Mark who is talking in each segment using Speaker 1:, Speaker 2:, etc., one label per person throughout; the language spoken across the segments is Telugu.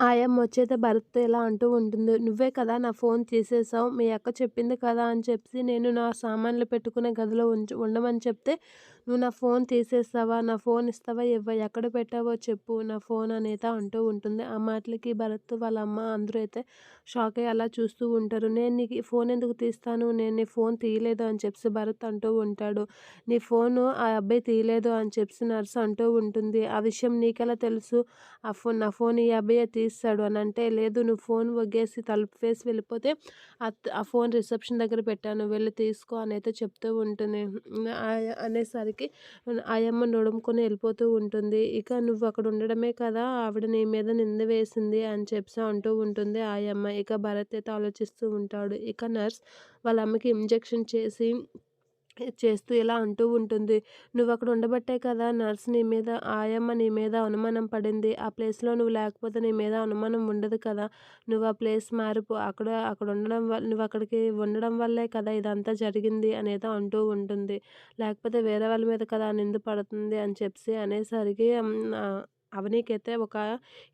Speaker 1: ఆయమ్మ వచ్చేత భరత్తో ఇలా అంటూ ఉంటుంది. నువ్వే కదా నా ఫోన్ తీసేసావు మీ అక్క చెప్పింది కదా అని చెప్పి నేను నా సామాన్లు పెట్టుకునే గదిలో ఉంచు ఉండమని చెప్తే నువ్వు నా ఫోన్ తీసేస్తావా? నా ఫోన్ ఇస్తావా? ఇవ్వ ఎక్కడ పెట్టావో చెప్పు నా ఫోన్ అనేది అంటూ ఉంటుంది. ఆ మాటలకి భరత్ వాళ్ళ అమ్మ అందరూ అయితే షాక్ అయ్యి అలా చూస్తూ ఉంటారు. నేను నీకు ఫోన్ ఎందుకు తీస్తాను? నేను నీ ఫోన్ తీయలేదు అని చెప్పి భరత్ అంటూ ఉంటాడు. నీ ఫోను ఆ అబ్బాయి తీయలేదు అని చెప్పి నర్స్ అంటూ ఉంటుంది. ఆ విషయం నీకెలా తెలుసు? ఆ ఫోన్ నా ఫోన్ ఈ అబ్బాయి తీస్తాడు అని అంటే లేదు నువ్వు ఫోన్ వగ్గేసి తలుపు వేసి వెళ్ళిపోతే ఆ ఫోన్ రిసెప్షన్ దగ్గర పెట్టాను వెళ్ళి తీసుకో అని అయితే చెప్తూ ఉంటుంది. అనేసరికి ఆయమ్మ నడుముకొని వెళ్ళిపోతూ ఉంటుంది. ఇక నువ్వు అక్కడ ఉండడమే కదా ఆవిడ నీ మీద నింద వేసింది అని చెప్పి అంటూ ఉంటుంది ఆయమ్మ ఇక భరత్ అయితే ఆలోచిస్తూ ఉంటాడు. ఇక నర్స్ వాళ్ళ అమ్మకి ఇంజెక్షన్ చేసి చేస్తూ ఇలా అంటూ ఉంటుంది. నువ్వు అక్కడ ఉండబట్టే కదా నర్స్ నీ మీద ఆయమ్మ నీ మీద అనుమానం పడింది. ఆ ప్లేస్లో నువ్వు లేకపోతే నీ మీద అనుమానం ఉండదు కదా. నువ్వు ఆ ప్లేస్ మారిపో. అక్కడ అక్కడ ఉండడం వల్ల నువ్వు అక్కడికి ఉండడం వల్లే కదా ఇదంతా జరిగింది అనేది అంటూ ఉంటుంది. లేకపోతే వేరే వాళ్ళ మీద కదా నిందు పడుతుంది అని చెప్పి అనేసరికి అవనీకైతే ఒక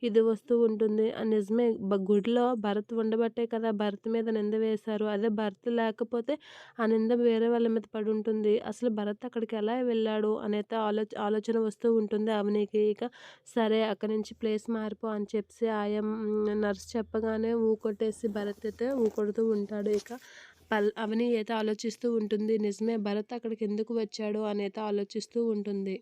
Speaker 1: ఇది వస్తూ ఉంటుంది. నిజమే. గుడిలో భరత్ ఉండబట్టే కదా భరత్ మీద నింద వేశారు. అదే భరత్ లేకపోతే ఆ నింద వేరే వాళ్ళ మీద పడి ఉంటుంది. అసలు భరత్ అక్కడికి ఎలా వెళ్ళాడు అనేది ఆలోచ ఆలోచన వస్తూ ఉంటుంది. అవనీకి ఇక సరే అక్కడి నుంచి ప్లేస్ మారిపో అని చెప్పి ఆయం నర్స్ చెప్పగానే ఊకొట్టేసి భరత్ అయితే ఊకొడుతూ ఉంటాడు. ఇక పల్ అవని అయితే ఆలోచిస్తూ ఉంటుంది. నిజమే భరత్ అక్కడికి ఎందుకు వచ్చాడు అని అయితే ఆలోచిస్తూ ఉంటుంది.